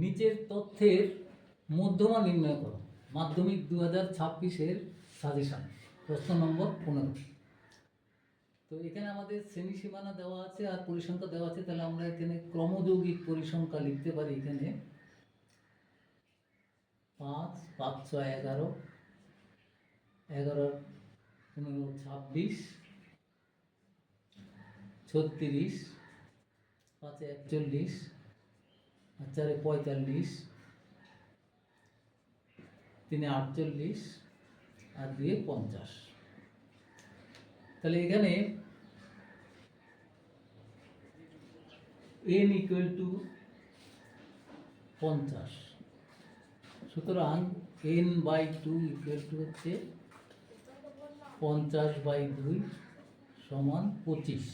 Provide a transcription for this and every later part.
নিচের তথ্যের মধ্যমা নির্ণয় করো। মাধ্যমিক দু হাজার ছাব্বিশের সাজেশন প্রশ্ন নম্বর পনেরো। তো এখানে আমাদের শ্রেণি সীমানা দেওয়া আছে আর পরিসংখ্যা দেওয়া আছে, তাহলে আমরা এখানে ক্রমযৌগিক পরিসংখ্যা লিখতে পারি এখানে। পাঁচ পাঁচ, ছয়, এগারো এগারো, পনেরো, ছাব্বিশ, ছত্রিশ, পাঁচে, একচল্লিশ চারে পঁয়তাল্লিশ, তিনে আটচল্লিশ, আর দুয়ে পঞ্চাশ। তাহলে এখানে এন ইকুয়াল টু পঞ্চাশ। সুতরাং N by two equal to হচ্ছে পঞ্চাশ বাই দুই সমান পঁচিশ।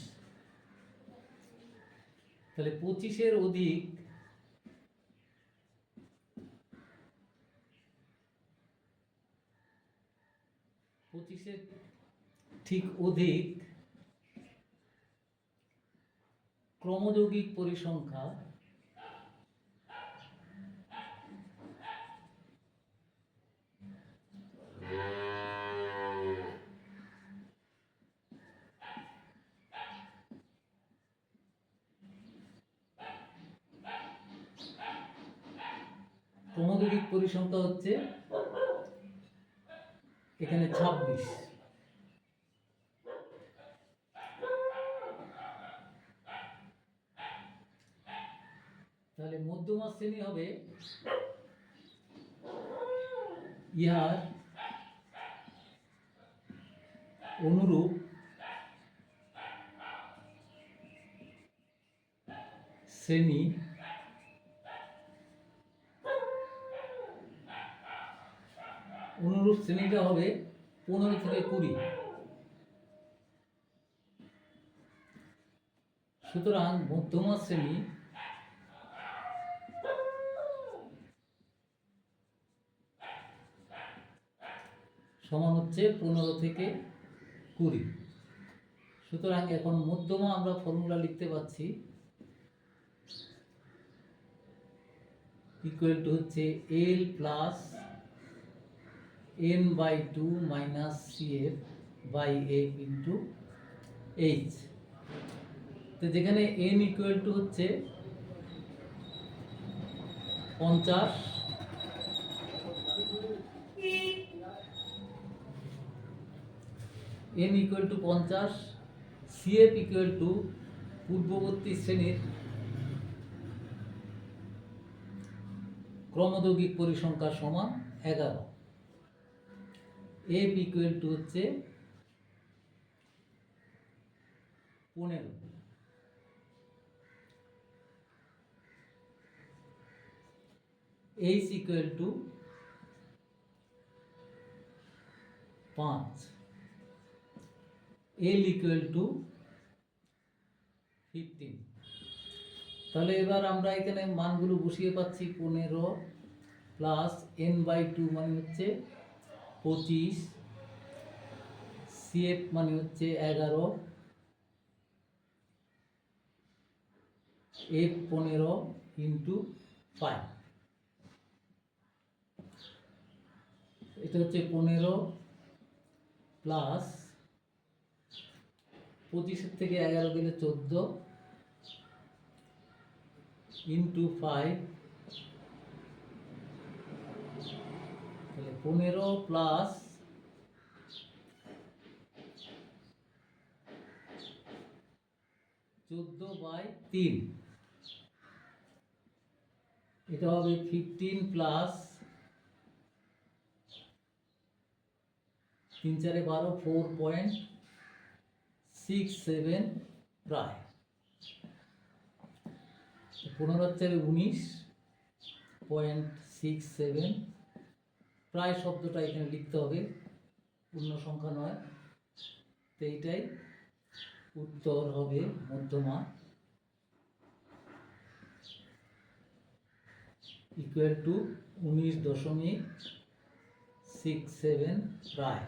তাহলে পঁচিশের অধিক পঁচিশের ঠিক অধিক ক্রমযৌগিক পরিসংখ্যা ক্রমযৌগিক পরিসংখ্যা হচ্ছে এখানে ছাব্বিশ। তাহলে মধ্যমা শ্রেণি হবে ইহার অনুরূপ শ্রেণি অনুরূপ শ্রেণীটা হবে পনেরো থেকে কুড়ি। সুতরাং মধ্যমা শ্রেণি সমান হচ্ছে পনেরো থেকে কুড়ি। সুতরাং এখন মধ্যমা আমরা ফর্মুলা লিখতে পাচ্ছি। ইকুয়াল টু হচ্ছে L plus N by two minus C F by F into H তো যেখানে এন ইকুয়াল টু হচ্ছে পঞ্চাশ। এন ইকুয়াল টু পঞ্চাশ সিএফ ইকুয়াল টু পূর্ববর্তী শ্রেণির ক্রমযৌগিক পরিসংখ্যা সমান এগারো। এফ ইকুয়াল টু হচ্ছে পনেরো। এইচ ইকুয়াল টু পাঁচ। এল ইকুয়াল টু ফিফটিন তাহলে এবার আমরা এখানে মানগুলো বসিয়ে পাচ্ছি পনেরো প্লাস এন বাই টু মানে হচ্ছে পঁচিশ সিএফ মানে হচ্ছে এগারো এফ পনেরো ইন্টু ফাইভ এটা হচ্ছে পনেরো প্লাস পঁচিশের থেকে এগারো গেলে চোদ্দ ইন্টু ফাইভ তাহলে পনেরো প্লাস চোদ্দ বাই তিন। এটা হবে ফিফটিন প্লাস তিন চারে বারো ফোর পয়েন্ট সিক্স সেভেন প্রায়। পনেরো চারে উনিশ পয়েন্ট সিক্স সেভেন প্রায় শব্দটা এখানে লিখতে হবে। পূর্ণ সংখ্যা নয়। তো এইটাই। উত্তর হবে মধ্যমা। ইকুয়াল টু উনিশ দশমিক সিক্স সেভেন প্রায়।